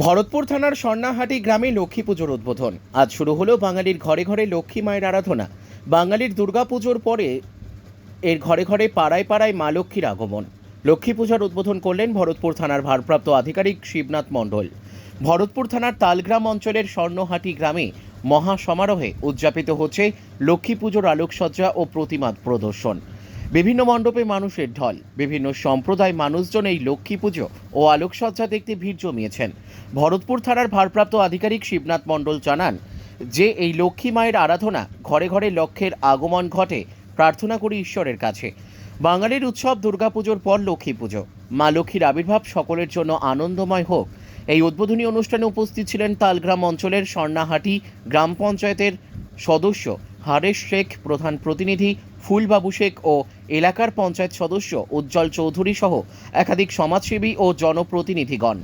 ভরতপুর থানার স্বর্ণাহাটি গ্রামে লক্ষ্মী পুজোর উদ্বোধন। আজ শুরু হলো বাঙালির ঘরে ঘরে লক্ষ্মী মায়ের আরাধনা। বাঙালির দুর্গাপুজোর পরে এর ঘরে ঘরে পাড়ায় পাড়ায় মা লক্ষ্মীর আগমন। লক্ষ্মী পূজার উদ্বোধন করলেন ভরতপুর থানার ভারপ্রাপ্ত আধিকারিক শিবনাথ মণ্ডল। ভরতপুর থানার তালগ্রাম অঞ্চলের স্বর্ণহাটি গ্রামে মহা সমারোহে উদযাপিত হচ্ছে লক্ষ্মী পুজোর আলোকসজ্জা ও প্রতিমা প্রদর্শন। বিভিন্ন মণ্ডপে মানুষের ঢল, বিভিন্ন সম্প্রদায় মানুষজন এই লক্ষ্মী পুজো ও আলোকসজ্জা দেখতে ভিড় জমিয়েছেন। ভরতপুর থানার ভারপ্রাপ্ত আধিকারিক শিবনাথ মণ্ডল জানান যে, এই লক্ষ্মী মায়ের আরাধনা ঘরে ঘরে লক্ষ্যের আগমন ঘটে প্রার্থনা করি ঈশ্বরের কাছে। বাঙালির উৎসব দুর্গাপুজোর পর লক্ষ্মী পুজো। মা লক্ষ্মীর আবির্ভাব সকলের জন্য আনন্দময় হোক। এই উদ্বোধনী অনুষ্ঠানে উপস্থিত ছিলেন তালগ্রাম অঞ্চলের স্বর্ণাহাটি গ্রাম পঞ্চায়েতের সদস্য হারেশ শেখ, প্রধান প্রতিনিধি ফুলবাবু শেখ ও এলাকার পঞ্চায়েত সদস্য উজ্জ্বল চৌধুরী সহ একাধিক সমাজসেবী ও জনপ্রতিনিধিগণ।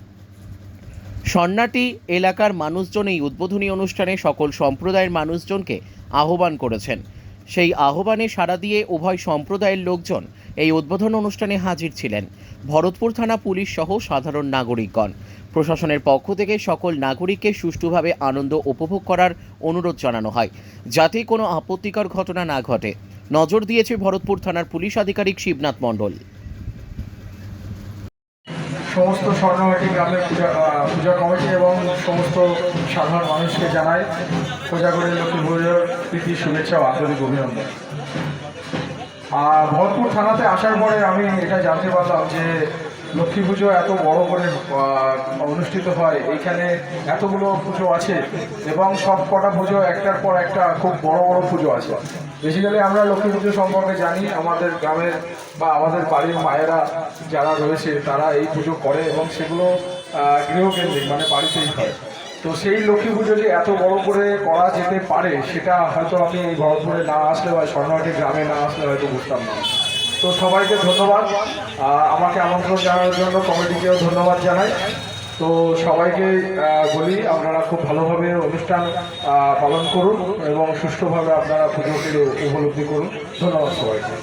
সন্নাটি এলাকার মানুষজন এই উদ্বোধনী অনুষ্ঠানে সকল সম্প্রদায়ের মানুষজনকে আহ্বান করেছেন। সেই আহ্বানে সাড়া দিয়ে উভয় সম্প্রদায়ের লোকজন এই উদ্বোধন অনুষ্ঠানে হাজির ছিলেন ভরতপুর থানা পুলিশ সহ সাধারণ নাগরিকগণ। প্রশাসনের পক্ষ থেকে সকল নাগরিককে সুষ্ঠুভাবে আনন্দ উপভোগ করার অনুরোধ জানানো হয়, যাতে কোনো আপত্তিকর ঘটনা না ঘটে। নজর দিয়েছে ভরতপুর থানার পুলিশ আধিকারিক শিবনাথ মণ্ডল। সমস্ত স্বর্ণবাটি গ্রামের পূজা পূজা কমিটি এবং সমস্ত সাধারণ মানুষকে জানাই কোজাগরের লক্ষ্মী পুজোর প্রীতি, শুভেচ্ছা ও আন্তরিক অভিনন্দন। আর ভরতপুর থানাতে আসার পরে আমি এটা জানতে পারলাম যে লক্ষ্মী পুজো এত বড় করে অনুষ্ঠিত হয়। এইখানে এতগুলো পুজো আছে এবং সব কটা পুজো একটার পর একটা খুব বড় বড় পুজো আছে। বেসিক্যালি আমরা লক্ষ্মী পুজো সম্পর্কে জানি, আমাদের গ্রামের বা আমাদের বাড়ির মায়েরা যারা রয়েছে তারা এই পুজো করে এবং সেগুলো গৃহকেন্দ্রিক মানে বাড়িতেই হয়। তো সেই লক্ষ্মী পুজো যে এত বড় করে করা যেতে পারে, সেটা হয়তো আমি এই ভরতপুরে না আসলে বা স্বর্ণহাটি গ্রামে না আসলে হয়তো বুঝতাম না। তো সবাইকে ধন্যবাদ। আমাকে আমন্ত্রণ জানানোর জন্য কমিটিকেও ধন্যবাদ জানাই। তো সবাইকে বলি আপনারা খুব ভালোভাবে অনুষ্ঠান পালন করুন এবং সুষ্ঠুভাবে আপনারা পুজোকে উপলব্ধি করুন। ধন্যবাদ সবাইকে।